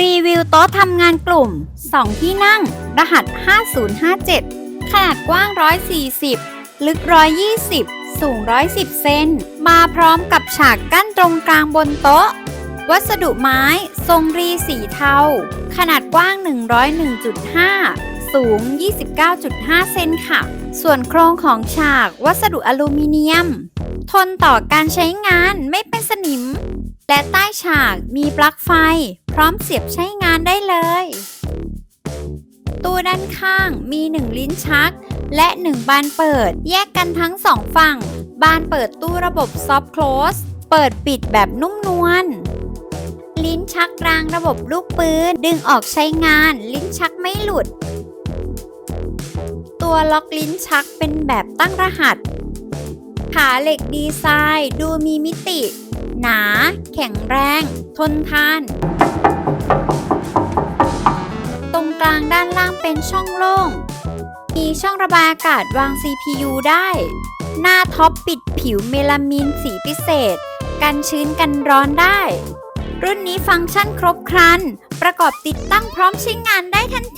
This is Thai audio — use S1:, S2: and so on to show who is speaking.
S1: รีวิวโต๊ะทำงานกลุ่ม 2 ที่นั่ง รหัส 5057 ขนาดกว้าง 140 ลึก 120 สูง 110 เซน มาพร้อมกับฉากกั้นตรงกลางบนโต๊ะ วัสดุไม้ ทรงรีสีเทา ขนาดกว้าง 101.5 สูง 29.5 เซนค่ะ ส่วนโครงของฉากวัสดุอลูมิเนียม ทนต่อการใช้งานไม่เป็นสนิม และใต้ฉากมีปลั๊กไฟ ร้อมเสียบใช้งานได้เลยตู้ด้านข้างมีหนึ่งลิ้นชัก และหนึ่งบานเปิด แยกกันทั้งสองฝั่ง บานเปิดตู้ระบบซอฟ t c คลสเปิดปิดแบบนุ่มนวลลิ้นชักรางระบบลูกปืน ดึงออกใช้งาน ลิ้นชักไม่หลุด ตัวล็อกลิ้นชักเป็นแบบตั้งรหัส ขาเหล็กดีไซน์ ดูมีมิติ หนา แข็งแรง ทนทานางด้านล่างเป็นช่องโล่ง มีช่องระบายอากาศวาง CPU ได้ หน้าท็อปปิดผิวเมลามินสีพิเศษ กันชื้นกันร้อนได้ รุ่นนี้ฟังก์ชันครบครัน ประกอบติดตั้งพร้อมใช้งานได้ทันที